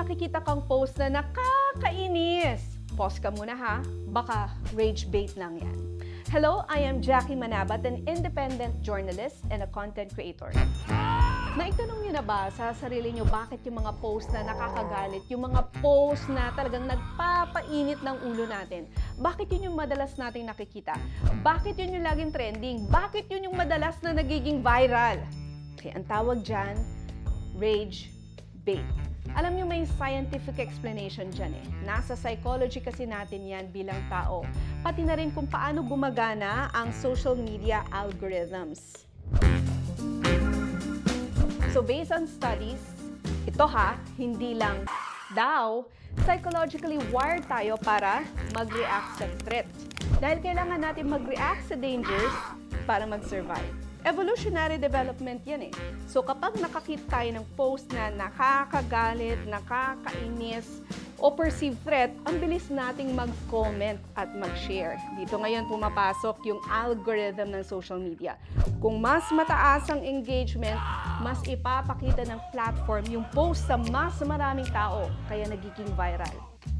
nakikita kang post na nakakainis, pause ka muna ha. Baka rage bait lang yan. Hello, I am Jackie Manabat, an independent journalist and a content creator. Naitanong niyo na ba sa sarili niyo bakit yung mga post na nakakagalit, yung mga post na talagang nagpapainit ng ulo natin, bakit yun yung madalas nating nakikita? Bakit yun yung laging trending? Bakit yun yung madalas na nagiging viral? Okay, ang tawag dyan, rage bait. Alam niyo may scientific explanation dyan eh. Nasa psychology kasi natin yan bilang tao. Pati na rin kung paano gumagana ang social media algorithms. So based on studies, ito ha, hindi lang daw, psychologically wired tayo para mag-react sa threat. Dahil kailangan natin mag-react sa dangers para mag-survive. Evolutionary development yan eh. So kapag nakakita tayo ng post na nakakagalit, nakakainis, o perceived threat, ang bilis nating mag-comment at mag-share. Dito ngayon pumapasok yung algorithm ng social media. Kung mas mataas ang engagement, mas ipapakita ng platform yung post sa mas maraming tao, kaya nagiging viral.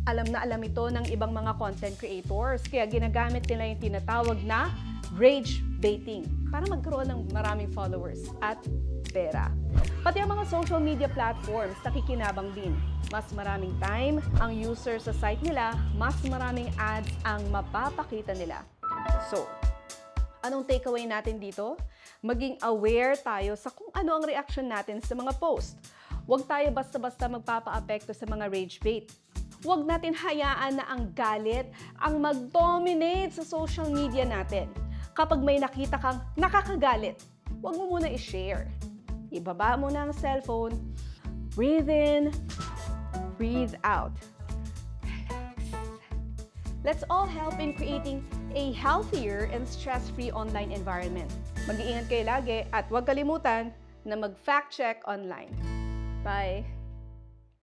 Alam na alam ito ng ibang mga content creators, kaya ginagamit nila yung tinatawag na rage baiting para magkaroon ng maraming followers at pera. Pati ang mga social media platforms nakikinabang din. Mas maraming time ang user sa site nila, mas maraming ads ang mapapakita nila. So, anong takeaway natin dito? Maging aware tayo sa kung ano ang reaction natin sa mga post. Huwag tayo basta-basta magpapa-apekto sa mga rage bait. Huwag natin hayaan na ang galit ang mag-dominate sa social media natin. Kapag may nakita kang nakakagalit, huwag mo muna i-share. Ibaba mo na ang cellphone, breathe in, breathe out. Let's all help in creating a healthier and stress-free online environment. Mag-iingat kayo lagi at huwag kalimutan na mag-fact check online. Bye!